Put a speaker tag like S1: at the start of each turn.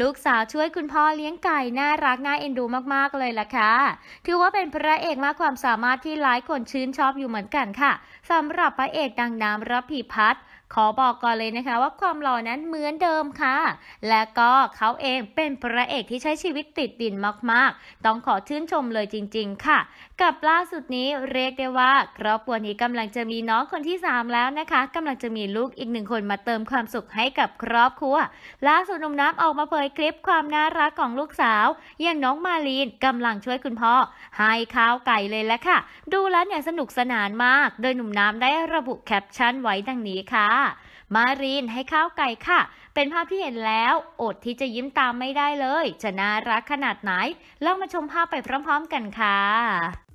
S1: ลูกสาวช่วยคุณพ่อเลี้ยงไก่น่ารักน่าเอ็นดูมากๆเลยล่ะค่ะ ถือว่าเป็นพระเอกมากความสามารถที่หลายคนชื่นชอบอยู่เหมือนกันค่ะสำหรับพระเอกดังน้ำรับผีพัฒน์ ขอบอกก่อนเลยนะคะว่าความหล่อนั้นเหมือนเดิมค่ะ และก็เขาเองเป็นพระเอกที่ใช้ชีวิตติดดินมากๆ ต้องขอชื่นชมเลยจริง ๆ ค่ะ กับล่าสุดนี้เรียกได้ว่าครอบครัวนี้กำลังจะมีน้องคนที่ 3 แล้วนะคะกำลังจะมีลูกอีกหนึ่งคนมาเติมความสุขให้กับครอบครัว ล่าสุดหนุ่มน้ำออกมาเผยคลิปความน่ารักของลูกสาว อย่างน้องมาลีนกำลังช่วยคุณพ่อ ให้ข้าวไก่เลยแหละค่ะ ดูแล้วเนี่ยสนุกสนานมาก โดยหนุ่มน้ำได้ระบุแคปชั่นไว้ดังนี้ค่ะมารีนให้ข้าวไก่ค่ะ เป็นภาพที่เห็นแล้วอดที่จะยิ้มตามไม่ได้เลย จะน่ารักขนาดไหนลองมาชมภาพไปพร้อมๆกันค่ะ